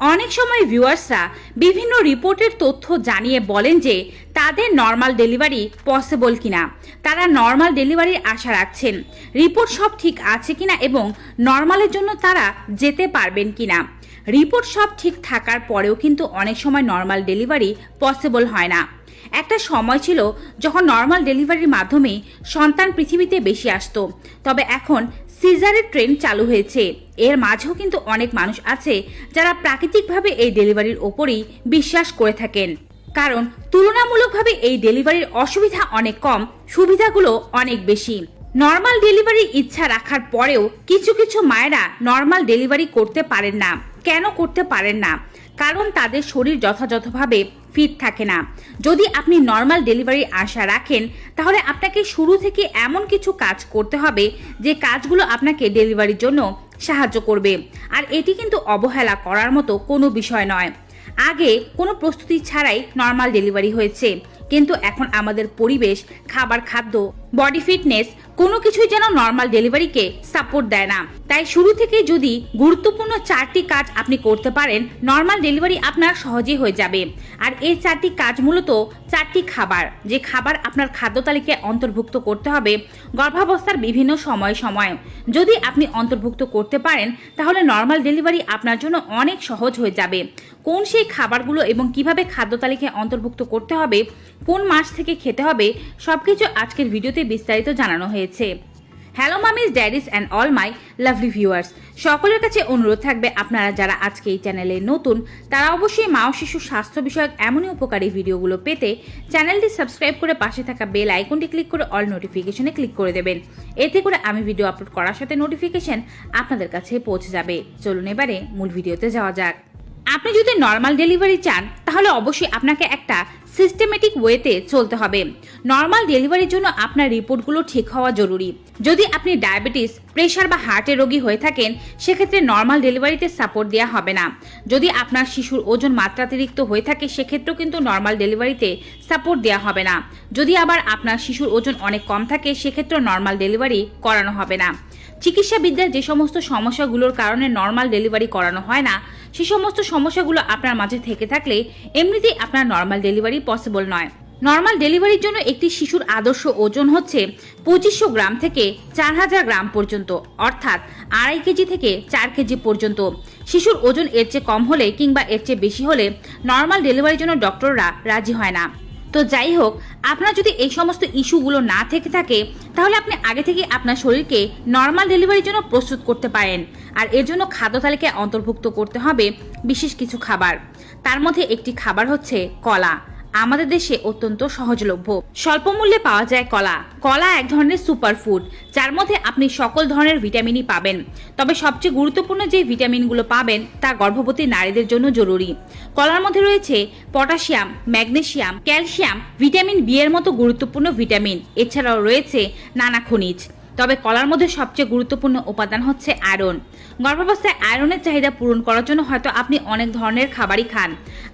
অনেক সময় ভিউয়ার্সরা বিভিন্ন রিপোর্টের তথ্য জানিয়ে বলেন যে তাদের নর্মাল ডেলিভারি পসিবল কিনা। তারা নর্মাল ডেলিভারির আশা রাখছেন। রিপোর্ট সব ঠিক আছে কিনা এবং নর্মালের জন্য তারা যেতে পারবেন কিনা। রিপোর্ট সব ঠিক থাকার পরেও কিন্তু অনেক সময় নর্মাল ডেলিভারি পসিবল হয় না। একটা সময় ছিল যখন নর্মাল ডেলিভারির মাধ্যমে সন্তান পৃথিবীতে বেশি আসতো। তবে এখন সিজারের ট্রেন চালু হয়েছে। এর মাঝেও কিন্তু অনেক মানুষ আছে যারা প্রাকৃতিকভাবে এই ডেলিভারির ওপরেই বিশ্বাস করে থাকেন। কারণ তুলনামূলকভাবে এই ডেলিভারির অসুবিধা অনেক কম, সুবিধাগুলো অনেক বেশি। নর্মাল ডেলিভারির ইচ্ছা রাখার পরেও কিছু কিছু মায়েরা নর্মাল ডেলিভারি করতে পারেন না। কেন করতে পারেন না? কারণ তাদের শরীর যথাযথভাবে ফিট থাকে না। যদি আপনি নর্মাল ডেলিভারির আশা রাখেন, তাহলে আপনাকে শুরু থেকে এমন কিছু কাজ করতে হবে যে কাজগুলো আপনাকে ডেলিভারির জন্য সাহায্য করবে। আর এটি কিন্তু অবহেলা করার মতো কোনো বিষয় নয়। আগে কোনো প্রস্তুতি ছাড়াই নর্মাল ডেলিভারি হয়েছে। কিন্তু এখন আমাদের পরিবেশ, খাবার খাদ্য বডি ফিটনেস কোনো কিছুই যেন নর্মাল ডেলিভারিকে সাপোর্ট দেয় না। তাই শুরু থেকে যদি গুরুত্বপূর্ণ চারটি কাজ আপনি করতে পারেন নর্মাল ডেলিভারি আপনার সহজেই হয়ে যাবে। আর এই চারটি কাজ মূলত চারটি খাবার। যে খাবার আপনার খাদ্য তালিকায় অন্তর্ভুক্ত করতে হবে গর্ভাবস্থার বিভিন্ন সময় সময়। যদি আপনি অন্তর্ভুক্ত করতে পারেন, তাহলে নর্মাল ডেলিভারি আপনার জন্য অনেক সহজ হয়ে যাবে। কোন সেই খাবারগুলো এবং কীভাবে খাদ্য তালিকায় অন্তর্ভুক্ত করতে হবে, কোন মাস থেকে খেতে হবে, সবকিছু আজকের ভিডিওতে বিস্তারিত জানানো হয়েছে। Hello mummies daddies and all my lovely viewers সকলের কাছে অনুরোধ থাকবে আপনারা যারা আজকে এই চ্যানেলে নতুন, তারা অবশ্যই মা ও শিশু স্বাস্থ্য বিষয়ক এমনই উপকারী ভিডিওগুলো পেতে চ্যানেলটি সাবস্ক্রাইব করে পাশে থাকা বেল আইকনটি ক্লিক করে অল নোটিফিকেশনে ক্লিক করে দেবেন। এতে করে আমি ভিডিও আপলোড করার সাথে নোটিফিকেশন আপনাদের কাছে পৌঁছে যাবে। চলুন এবারে মূল ভিডিওতে যাওয়া যাক। আপনি যদি নর্মাল ডেলিভারি চান, তাহলে অবশ্যই আপনাকে একটা সিস্টেমেটিক ওয়েতে চলতে হবে। নর্মাল ডেলিভারির জন্য আপনার রিপোর্টগুলো ঠিক হওয়া জরুরি। যদি আপনি ডায়াবেটিস প্রেশার বা হার্টের রোগী হয়ে থাকেন, সেক্ষেত্রে নর্মাল ডেলিভারিতে সাপোর্ট দেওয়া হবে না। যদি আপনার শিশুর ওজন মাত্রাতিরিক্ত হয়ে থাকে, সেক্ষেত্রেও কিন্তু নর্মাল ডেলিভারিতে সাপোর্ট দেওয়া হবে না। যদি আবার আপনার শিশুর ওজন অনেক কম থাকে, সেক্ষেত্রেও নর্মাল ডেলিভারি করানো হবে না। চিকিৎসাবিদ্যার যে সমস্ত সমস্যাগুলোর কারণে নর্মাল ডেলিভারি করানো হয় না, সে সমস্ত সমস্যাগুলো আপনার মাঝে থেকে থাকলে এমনিতেই আপনার নর্মাল ডেলিভারি পসিবল নয়। নর্মাল ডেলিভারির জন্য একটি শিশুর আদর্শ ওজন হচ্ছে পঁচিশশো গ্রাম থেকে চার হাজার গ্রাম পর্যন্ত, অর্থাৎ আড়াই কেজি থেকে চার কেজি পর্যন্ত। শিশুর ওজন এর চেয়ে কম হলে কিংবা এর চেয়ে বেশি হলে নর্মাল ডেলিভারির জন্য ডক্টররা রাজি হয় না। তো যাই হোক, আপনার যদি এই সমস্ত ইস্যুগুলো না থেকে থাকে, তাহলে আপনি আগে থেকে আপনার শরীরকে নর্মাল ডেলিভারির জন্য প্রস্তুত করতে পারেন। আর এর জন্য খাদ্য তালিকায় অন্তর্ভুক্ত করতে হবে বিশেষ কিছু খাবার। তার মধ্যে একটি খাবার হচ্ছে কলা। আমাদের দেশে অত্যন্ত সহজলভ্য। স্বল্প মূল্যে পাওয়া যায় কলা। কলা এক ধরনের সুপারফুড যার মধ্যে আপনি সকল ধরনের ভিটামিনই পাবেন। তবে সবচেয়ে গুরুত্বপূর্ণ যে ভিটামিনগুলো পাবেন, তা গর্ভবতী নারীদের জন্য জরুরি। কলার মধ্যে রয়েছে potassium magnesium calcium vitamin B এর মতো গুরুত্বপূর্ণ ভিটামিন এছাড়াও রয়েছে নানা খনিজ। তবে কলার মধ্যে সবচেয়ে গুরুত্বপূর্ণ উপাদান হচ্ছে আয়রন গর্ভাবস্থায় আয়রনের চাহিদা পূরণ করার জন্য হয়তো আপনি অনেক ধরনের খাবারই খান।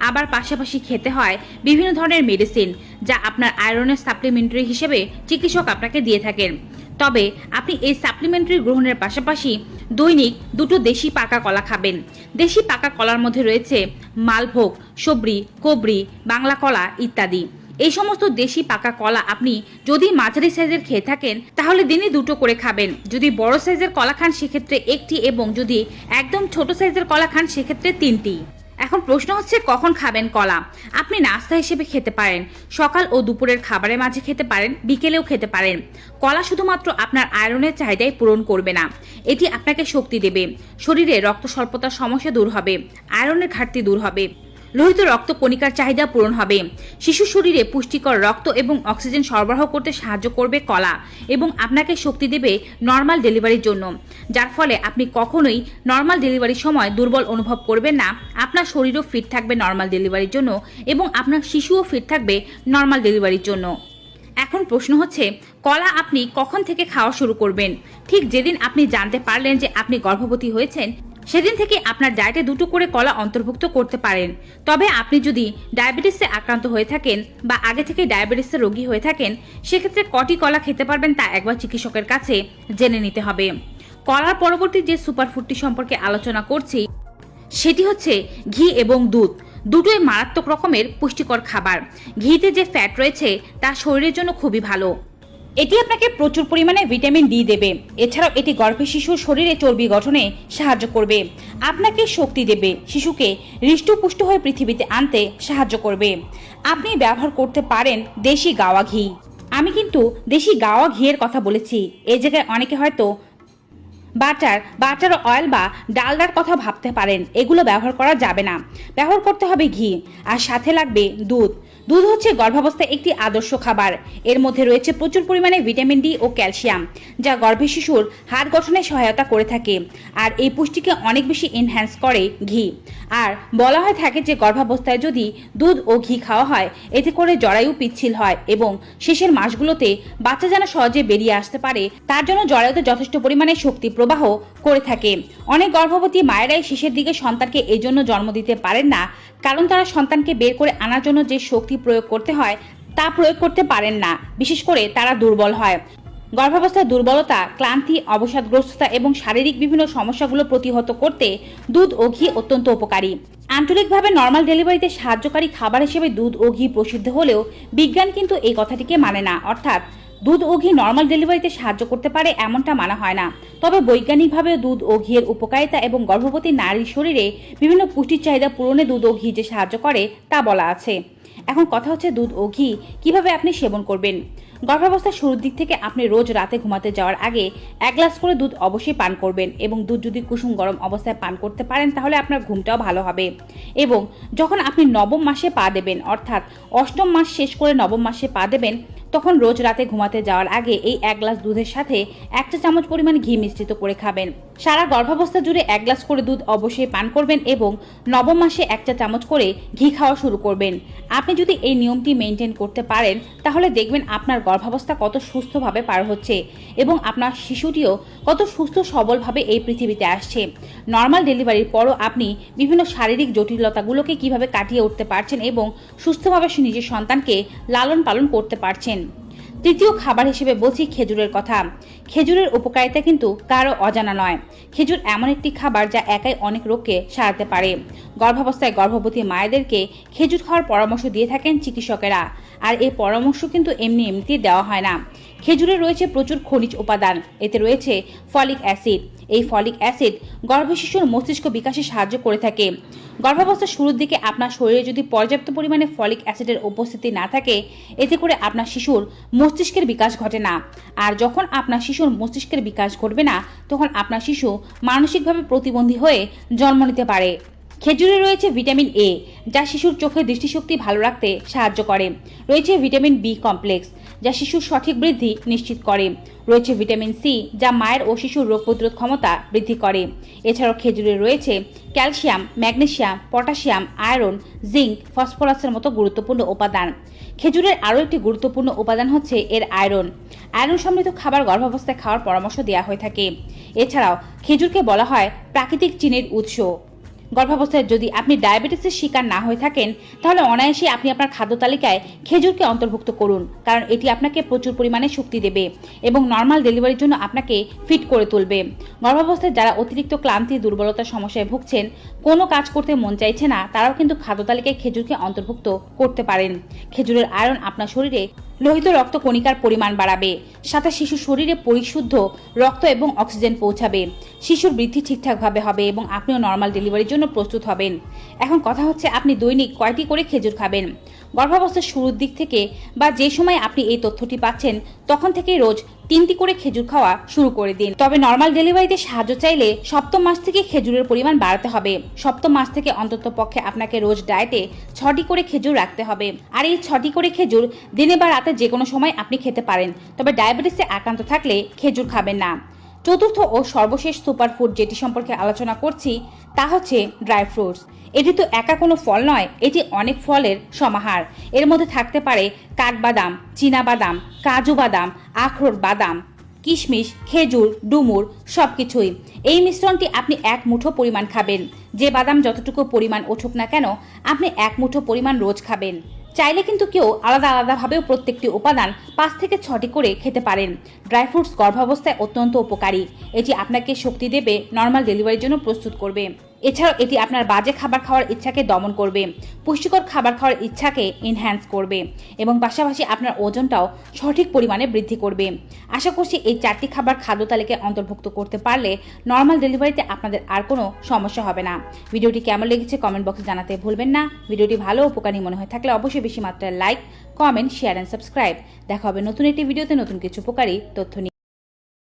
আবার পাশাপাশি খেতে হয় বিভিন্ন ধরনের মেডিসিন যা আপনার আয়রনের সাপ্লিমেন্টারি হিসেবে চিকিৎসক আপনাকে দিয়ে থাকেন। তবে আপনি এই সাপ্লিমেন্টারি গ্রহণের পাশাপাশি দৈনিক দুটো দেশি পাকা কলা খাবেন। দেশি পাকা কলার মধ্যে রয়েছে মালভোগ, সবরি, কোবরি, বাংলা কলা ইত্যাদি। এই সমস্ত দেশি পাকা কলা আপনি যদি মাঝারি সাইজের খেয়ে থাকেন, তাহলে দিনে দুটো করে খাবেন। যদি বড় সাইজের কলা খান, সেক্ষেত্রে একটি এবং যদি একদম ছোট সাইজের কলা খান, সেক্ষেত্রে তিনটি। এখন প্রশ্ন হচ্ছে, কখন খাবেন কলা? আপনি নাস্তা হিসেবে খেতে পারেন, সকাল ও দুপুরের খাবারের মাঝে খেতে পারেন, বিকেলেও খেতে পারেন। কলা শুধুমাত্র আপনার আয়রনের চাহিদাই পূরণ করবে না, এটি আপনাকে শক্তি দেবে। শরীরে রক্ত স্বল্পতার সমস্যা দূর হবে, আয়রনের ঘাটতি দূর হবে। লোহিত রক্ত কণিকার চাহিদা পূরণ হবে। শিশু শরীরে পুষ্টিকর রক্ত এবং অক্সিজেন সরবরাহ করতে সাহায্য করবে কলা এবং আপনাকে শক্তি দেবে নর্মাল ডেলিভারির জন্য। যার ফলে আপনি কখনোই নর্মাল ডেলিভারির সময় দুর্বল অনুভব করবেন না। আপনার শরীরও ফিট থাকবে নর্মাল ডেলিভারির জন্য এবং আপনার শিশুও ফিট থাকবে নর্মাল ডেলিভারির জন্য। এখন প্রশ্ন হচ্ছে, কলা আপনি কখন থেকে খাওয়া শুরু করবেন? ঠিক যেদিন আপনি জানতে পারলেন যে আপনি গর্ভবতী হয়েছেন সেদিন থেকে আপনার ডায়েটে দুটো করে কলা অন্তর্ভুক্ত করতে পারেন। তবে আপনি যদি ডায়াবেটিসে আক্রান্ত হয়ে থাকেন বা আগে থেকে ডায়াবেটিসের রোগী হয়ে থাকেন, সেক্ষেত্রে কটি কলা খেতে পারবেন তা একবার চিকিৎসকের কাছে জেনে নিতে হবে। কলার পরবর্তী যে সুপারফুডটি সম্পর্কে আলোচনা করছি, সেটি হচ্ছে ঘি এবং দুধ। দুটোই মারাত্মক রকমের পুষ্টিকর খাবার। ঘিতে যে ফ্যাট রয়েছে, তা শরীরের জন্য খুবই ভালো। এটি আপনাকে প্রচুর পরিমাণে ভিটামিন ডি দেবে। এছাড়াও এটি গর্ভে শিশুর শরীরে চর্বি গঠনে সাহায্য করবে। আপনাকে শক্তি দেবে, শিশুকে হৃষ্টপুষ্ট হয়ে পৃথিবীতে আনতে সাহায্য করবে। আপনি ব্যবহার করতে পারেন দেশি গাওয়া ঘি। আমি কিন্তু দেশি গাওয়া ঘিয়ের কথা বলেছি। এই জায়গায় অনেকে হয়তো বাটার বাটার অয়েল বা ডালডার কথা ভাবতে পারেন। এগুলো ব্যবহার করা যাবে না। ব্যবহার করতে হবে ঘি। আর সাথে লাগবে দুধ। দুধ হচ্ছে গর্ভাবস্থায় একটি আদর্শ খাবার। এর মধ্যে রয়েছে প্রচুর পরিমাণে ভিটামিন ডি ও ক্যালসিয়াম, যা গর্ভে শিশুর হাড় গঠনে সহায়তা করে থাকে। আর এই পুষ্টিকে অনেক বেশি এনহ্যান্স করে ঘি। আর বলা হয় থাকে যে গর্ভাবস্থায় যদি দুধ ও ঘি খাওয়া হয়, এতে করে জরায়ু পিচ্ছিল হয় এবং শেষের মাসগুলোতে বাচ্চা যেন সহজে বেরিয়ে আসতে পারে, তার জন্য জরায়ুতে যথেষ্ট পরিমাণে শক্তি প্রবাহ করে থাকে। অনেক গর্ভবতী মায়েরাই শেষের দিকে সন্তানকে এই জন্য জন্ম দিতে পারেন না, কারণ তারা সন্তানকে বের করে আনার জন্য যে শক্তি প্রয়োগ করতে হয়, তা প্রয়োগ করতে পারেন না। বিশেষ করে তারা দুর্বল হয়। গর্ভাবস্থায় দুর্বলতা, ক্লান্তি, অবসাদগ্রস্ততা এবং শারীরিক বিভিন্ন সমস্যাগুলো প্রতিহত করতে দুধ ও ঘি অত্যন্ত উপকারী। আঞ্চলিকভাবে নর্মাল ডেলিভারিতে সাহায্যকারী খাবার হিসেবে দুধ ও ঘি প্রসিদ্ধ হলেও বিজ্ঞান কিন্তু এই কথাটিকে মানে না। অর্থাৎ, দুধ ও ঘি নর্মাল ডেলিভারিতে সাহায্য করতে পারে এমনটা মানা হয় না। তবে বৈজ্ঞানিকভাবে দুধ ও ঘিয়ের উপকারিতা এবং গর্ভবতী নারীর শরীরে বিভিন্ন পুষ্টির চাহিদা পূরণে দুধ ও ঘি যে সাহায্য করে তা বলা আছে। এখন কথা হচ্ছে দুধ ও ঘি কীভাবে আপনি সেবন করবেন? গর্ভাবস্থার শুরুর দিক থেকে আপনি রোজ রাতে ঘুমাতে যাওয়ার আগে এক গ্লাস করে দুধ অবশ্যই পান করবেন এবং দুধ যদি কুসুম গরম অবস্থায় পান করতে পারেন, তাহলে আপনার ঘুমটাও ভালো হবে। এবং যখন আপনি নবম মাসে পা দেবেন, অর্থাৎ অষ্টম মাস শেষ করে নবম মাসে পা দেবেন, তখন রোজ রাতে ঘুমাতে যাওয়ার আগে এই এক গ্লাস দুধের সাথে একটা চামচ পরিমাণ ঘি মিশ্রিত করে খাবেন। সারা গর্ভাবস্থা জুড়ে এক গ্লাস করে দুধ অবশ্যই পান করবেন এবং নবম মাসে একটা চামচ করে ঘি খাওয়া শুরু করবেন। আপনি যদি এই নিয়মটি মেনটেন করতে পারেন, তাহলে দেখবেন আপনার গর্ভাবস্থা কত সুস্থভাবে পার হচ্ছে এবং আপনার শিশুটিও কত সুস্থ সবলভাবে এই পৃথিবীতে আসছে। নর্মাল ডেলিভারির পরও আপনি বিভিন্ন শারীরিক জটিলতাগুলোকে কীভাবে কাটিয়ে উঠতে পারছেন এবং সুস্থভাবে নিজের সন্তানকে লালন পালন করতে পারছেন। তৃতীয় খাবার হিসেবে বলছি খেজুরের কথা। খেজুরের উপকারিতা কিন্তু কারও অজানা নয়। খেজুর এমন একটি খাবার যা একাই অনেক রোগকে সারাতে পারে। গর্ভাবস্থায় গর্ভবতী মায়েদেরকে খেজুর খাওয়ার পরামর্শ দিয়ে থাকেন চিকিৎসকেরা। আর এই পরামর্শ কিন্তু এমনি এমনিতেই দেওয়া হয় না। খেজুরে রয়েছে প্রচুর খনিজ উপাদান। এতে রয়েছে ফলিক অ্যাসিড। এই ফলিক অ্যাসিড গর্ভ শিশুর মস্তিষ্ক বিকাশে সাহায্য করে থাকে। গর্ভাবস্থার শুরুর দিকে আপনার শরীরে যদি পর্যাপ্ত পরিমাণে ফলিক অ্যাসিডের উপস্থিতি না থাকে, এতে করে আপনার শিশুর মস্তিষ্কের বিকাশ ঘটে না। আর যখন আপনার শিশুর মস্তিষ্কের বিকাশ ঘটবে না, তখন আপনার শিশু মানসিকভাবে প্রতিবন্ধী হয়ে জন্ম নিতে পারে। খেজুরে রয়েছে ভিটামিন এ, যা শিশুর চোখের দৃষ্টিশক্তি ভালো রাখতে সাহায্য করে। রয়েছে ভিটামিন বি কমপ্লেক্স। যা শিশুর সঠিক বৃদ্ধি নিশ্চিত করে। রয়েছে ভিটামিন সি, যা মায়ের ও শিশুর রোগ প্রতিরোধ ক্ষমতা বৃদ্ধি করে। এছাড়াও খেজুরে রয়েছে calcium magnesium potassium, iron, zinc, ফসফরাসের মতো গুরুত্বপূর্ণ উপাদান। খেজুরের আরও একটি গুরুত্বপূর্ণ উপাদান হচ্ছে এর আয়রন। আয়রন সমৃদ্ধ খাবার গর্ভাবস্থায় খাওয়ার পরামর্শ দেওয়া হয়ে থাকে। এছাড়াও খেজুরকে বলা হয় প্রাকৃতিক চিনির উৎস। গর্ভাবস্থায় যদি আপনি ডায়াবেটিসের শিকার না হয়ে থাকেন, তাহলে অনায়াসে আপনি আপনার খাদ্য তালিকায় খেজুরকে অন্তর্ভুক্ত করুন, কারণ এটি আপনাকে প্রচুর পরিমাণে শক্তি দেবে এবং নর্মাল ডেলিভারির জন্য আপনাকে ফিট করে তুলবে। গর্ভাবস্থায় যারা অতিরিক্ত ক্লান্তি, দুর্বলতার সমস্যায় ভুগছেন, কোনো কাজ করতে মন চাইছে না, তারাও কিন্তু খাদ্য তালিকায় খেজুরকে অন্তর্ভুক্ত করতে পারেন। খেজুরের আয়রন আপনার শরীরে লোহিত রক্ত কণিকার পরিমাণ বাড়াবে। সাথে শিশু শরীরে পরিশুদ্ধ রক্ত এবং অক্সিজেন পৌঁছাবে। শিশুর বৃদ্ধি ঠিকঠাকভাবে হবে এবং আপনিও নর্মাল ডেলিভারির জন্য প্রস্তুত হবেন। এখন কথা হচ্ছে, আপনি দৈনিক কয়টি করে খেজুর খাবেন? গর্ভাবস্থার শুরুর দিক থেকে বা যে সময় আপনি এই তথ্যটি পাচ্ছেন, তখন থেকেই রোজ তিনটি করে খেজুর খাওয়া শুরু করে দিন। তবে নর্মাল ডেলিভারিতে সাহায্য চাইলে সপ্তম মাস থেকে খেজুরের পরিমাণ বাড়াতে হবে। সপ্তম মাস থেকে অন্তত পক্ষে আপনাকে রোজ ডায়েটে ছটি করে খেজুর রাখতে হবে। আর এই ছটি করে খেজুর দিনে বা রাতে যে কোনো সময় আপনি খেতে পারেন। তবে ডায়াবেটিসে আক্রান্ত থাকলে খেজুর খাবেন না। চতুর্থ ও সর্বশেষ সুপারফুড যেটি সম্পর্কে আলোচনা করছি, তা হচ্ছে ড্রাই ফ্রুটস। এটি তো একা কোনো ফল নয়, এটি অনেক ফলের সমাহার। এর মধ্যে থাকতে পারে কাঠবাদাম বাদাম কাজু বাদাম, আখরোট বাদাম, কিশমিশ, খেজুর, ডুমুর সব কিছুই এই মিশ্রণটি আপনি এক মুঠো পরিমাণ খাবেন। যে বাদাম যতটুকু পরিমাণ উঠুক না কেন, আপনি এক মুঠো পরিমাণ রোজ খাবেন। চাইলে কিন্তু কেউ আলাদা আলাদাভাবেও প্রত্যেকটি উপাদান পাঁচ থেকে ছটি করে খেতে পারেন। ড্রাই ফ্রুটস গর্ভাবস্থায় অত্যন্ত উপকারী। এটি আপনাকে শক্তি দেবে, নর্মাল ডেলিভারির জন্য প্রস্তুত করবে। এছাড়াও এটি আপনার বাজে খাবার খাওয়ার ইচ্ছাকে দমন করবে, পুষ্টিকর খাবার খাওয়ার ইচ্ছাকে এনহ্যান্স করবে এবং পাশাপাশি আপনার ওজনটাও সঠিক পরিমাণে বৃদ্ধি করবে। আশা করছি এই চারটি খাবার খাদ্য তালিকায় অন্তর্ভুক্ত করতে পারলে নর্মাল ডেলিভারিতে আপনাদের আর কোনো সমস্যা হবে না। ভিডিওটি কেমন লেগেছে কমেন্ট বক্সে জানাতে ভুলবেন না। ভিডিওটি ভালো উপকারী মনে হয়ে থাকলে অবশ্যই বেশি মাত্রায় like comment share and subscribe দেখা হবে নতুন একটি ভিডিওতে নতুন কিছু উপকারী তথ্য নিয়ে।